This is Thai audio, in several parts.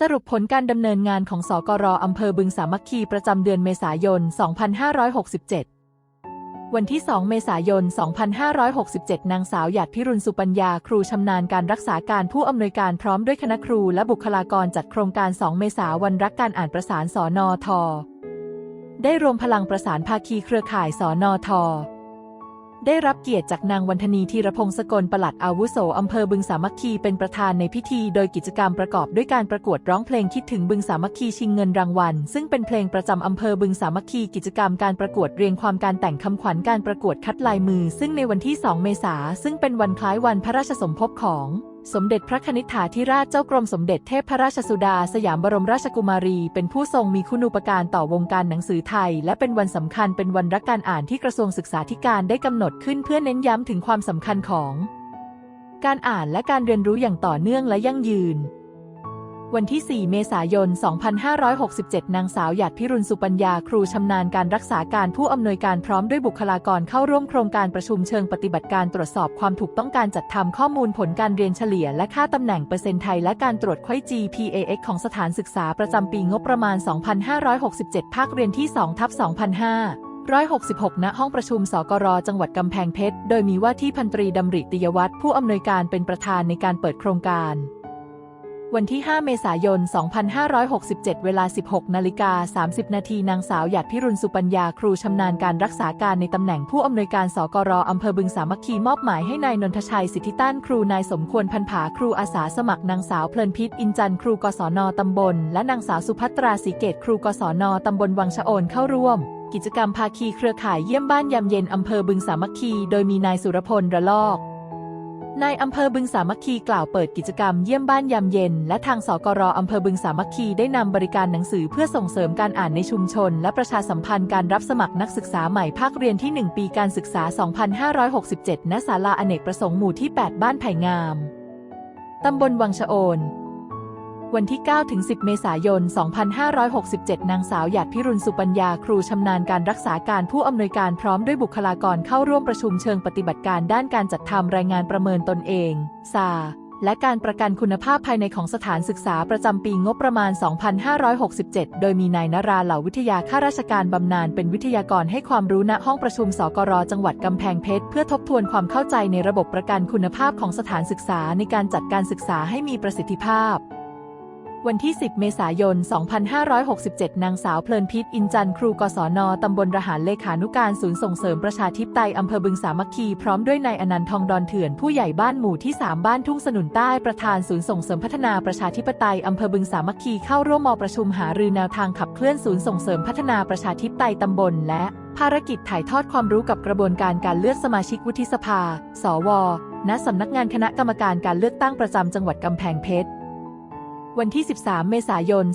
สรุปผลการดำเนินงานของสกรอำเภอบึงสามัคคีประจำเดือนเมษายน 2567 วันที่ 2 เมษายน 2567 นางสาวหยาดพิรุณสุปัญญา ครูชำนาญการรักษาการผู้อำนวยการพร้อมด้วยคณะครูและบุคลากรจัดโครงการ 2 เมษาวันรักการอ่านประสานสอนอทได้รวมพลังประสานภาคีเครือข่ายสอนอท ได้รับเกียรติจากนางวันธนีธีรพงศกลปลัดอาวุโสอำเภอบึงสามัคคีเป็นประธานในพิธี โดยกิจกรรมประกอบด้วยการประกวดร้องเพลงคิดถึงบึงสามัคคีชิงเงินรางวัล ซึ่งเป็นเพลงประจำอำเภอบึงสามัคคีกิจกรรมการประกวดเรียงความการแต่งคำขวัญการประกวดคัดลายมือ ซึ่งในวันที่ 2 เมษาซึ่งเป็นวันคล้ายวันพระราชสมภพของ สมเด็จพระคณิษฐาธิราชเจ้ากรมสมเด็จเทพพระราชสุดาสยามบรมราชกุมารี เป็นผู้ทรงมีคุณูปการต่อวงการหนังสือไทย และเป็นวันสำคัญเป็นวันรักการอ่านที่กระทรวงศึกษาธิการได้กำหนดขึ้นเพื่อเน้นย้ำถึงความสำคัญของ การอ่านและการเรียนรู้อย่างต่อเนื่องและยั่งยืน วันที่ 4 เมษายน 2567 นางสาวหยาดพิรุณสุปัญญาครูชำนาญการรักษาการผู้อำนวยการพร้อมด้วยบุคลากรเข้าร่วมโครงการประชุมเชิงปฏิบัติการตรวจสอบความถูกต้องการจัดทำข้อมูลผลการเรียนเฉลี่ย และค่าตำแหน่งเปอร์เซ็นต์ไทยและการตรวจค่อย GPAX ของสถานศึกษาประจำปีงบประมาณ 2567 ภาคเรียนที่2ทับ2566 ณ ห้องประชุม สกร จังหวัดกำแพงเพชร โดยมีว่าที่พันตรีดำริติยวัฒน์ผู้อำนวยการเป็นประธานในการเปิดโครงการ วันที่ 5 เมษายน 2567 เวลา 16 นาฬิกา 30 นาที นางสาวหยาดพิรุณสุปัญญา ครูชำนาญการรักษาการในตำแหน่งผู้อำนวยการสกรอำเภอบึงสามัคคีมอบหมายให้นายนนทชัยสิทธิต้านครูนายสมควรพันผาครูอาสาสมัครนางสาวเพลินพิษอินจันครูกศนตำบล และนางสาวสุภัตราสีเกตครูกศนตำบลวังชะโอนเข้าร่วม กิจกรรมภาคีเครือข่ายเยี่ยมบ้านยามเย็นอำเภอบึงสามัคคี โดยมีนายสุรพลระลอก นายอำเภอบึงสามัคคีกล่าวเปิดกิจกรรมเยี่ยมบ้านยามเย็น และทางสกรอำเภอบึงสามัคคีได้นำบริการหนังสือเพื่อส่งเสริมการอ่านในชุมชน และประชาสัมพันธ์การรับสมัครนักศึกษาใหม่ภาคเรียนที่ 1 ปีการศึกษา 2567 ณ ศาลาอเนกประสงค์หมู่ที่ 8 บ้านไผ่งาม ตำบลวังชะโอน วันที่9ถึง10 เมษายน 2567 นางสาวหยาดพิรุณสุปัญญาครูชำนาญการรักษาการผู้อำนวยการพร้อมด้วยบุคลากรเข้าร่วมประชุมเชิงปฏิบัติการด้านการจัดทำรายงานประเมินตนเองซาและการประกันคุณภาพภายในของสถานศึกษาประจำปีงบประมาณ 2567 โดยมีนายนราเหล่าวิทยาข้าราชการบำนาญเป็นวิทยากรให้ความรู้ณห้องประชุมสกรจังหวัดกำแพงเพชร เพื่อทบทวนความเข้าใจในระบบประกันคุณภาพของสถานศึกษาในการจัดการศึกษาให้มีประสิทธิภาพ วันที่ 10 เมษายน 2567 นางสาวเพลินพิษอินจันครูกศนตำบลระหารเลขานุการศูนย์ส่งเสริมประชาธิปไตยอำเภอบึงสามัคคี พร้อมด้วยนายอนันต์ทองดอนเถื่อนผู้ใหญ่บ้านหมู่ที่ 3 บ้านทุ่งสนุนใต้ประธานศูนย์ส่งเสริมพัฒนาประชาธิปไตยอำเภอบึงสามัคคีเข้าร่วมมอประชุมหารือแนวทางขับเคลื่อนศูนย์ส่งเสริมพัฒนาประชาธิปไตยตำบลและภารกิจถ่ายทอดความรู้กับกระบวนการการเลือกสมาชิกวุฒิสภา สว ณ สำนักงานคณะกรรมการการเลือกตั้งประจำจังหวัดกำแพงเพชร วันที่ 13 เมษายน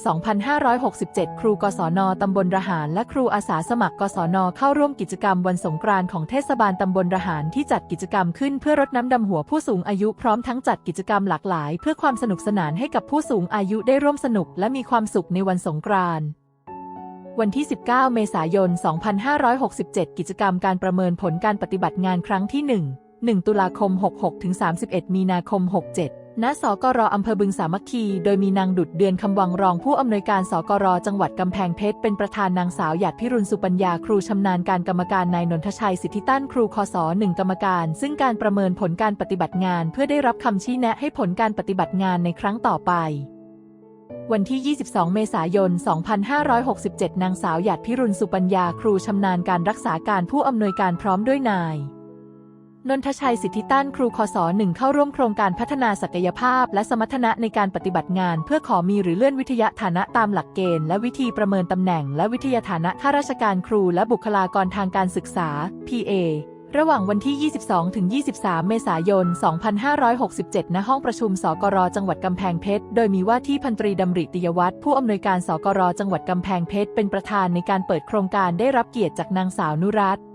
2567 ครูกศน ตำบลระหาร และครูอาสาสมัครกศน เข้าร่วมกิจกรรมวันสงกรานต์ของเทศบาลตำบลระหารที่จัดกิจกรรมขึ้นเพื่อรดน้ำดำหัวผู้สูงอายุพร้อมทั้งจัดกิจกรรมหลากหลาย เพื่อความสนุกสนานให้กับผู้สูงอายุได้ร่วมสนุกและมีความสุขในวันสงกรานต์วันที่ 19 เมษายน 2567 กิจกรรมการประเมินผลการปฏิบัติงานครั้งที่ 1 1 ตุลาคม 66 ถึง 31 มีนาคม 67 ณสกรอำเภอบึงสามัคคี โดยมีนางดุดเดือนคำวังรองผู้อำนวยการสกรจังหวัดกำแพงเพชรเป็นประธานนางสาวหยาดพิรุณสุปัญญาครูชำนาญการกรรมการนายนนทชัยสิทธิตั้นครูคศหนึ่งกรรมการ ซึ่งการประเมินผลการปฏิบัติงาน เพื่อได้รับคำชี้แนะให้ผลการปฏิบัติงานในครั้งต่อไปวันที่ 22 เมษายน 2567 นางสาวหยาดพิรุณสุปัญญาครูชำนาญการรักษาการผู้อำนวยการพร้อมด้วยนาย นนทชัยสิทธิตั้นครูคศหนึ่งเข้าร่วมโครงการพัฒนาศักยภาพ และสมรรถนะในการปฏิบัติงาน เพื่อขอมีหรือเลื่อนวิทยาฐานะตามหลักเกณฑ์และวิธีประเมินตำแหน่ง และวิทยาฐานะข้าราชการครูและบุคลากรทางการศึกษา PA ระหว่างวันที่ 22 ถึง 23 เมษายน 2567 ณ ห้องประชุม สกร จังหวัดกำแพงเพชร โดยมีว่าที่พันตรีดำริติยวัฒน์ ผู้อำนวยการ สกร จังหวัดกำแพงเพชร เป็นประธานในการเปิดโครงการได้รับเกียรติจากนางสาวนุรัตน์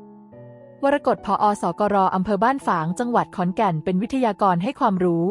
วรกฎพอสกรออำเภอบ้านฝาง จังหวัดขอนแก่นเป็นวิทยากรให้ความรู้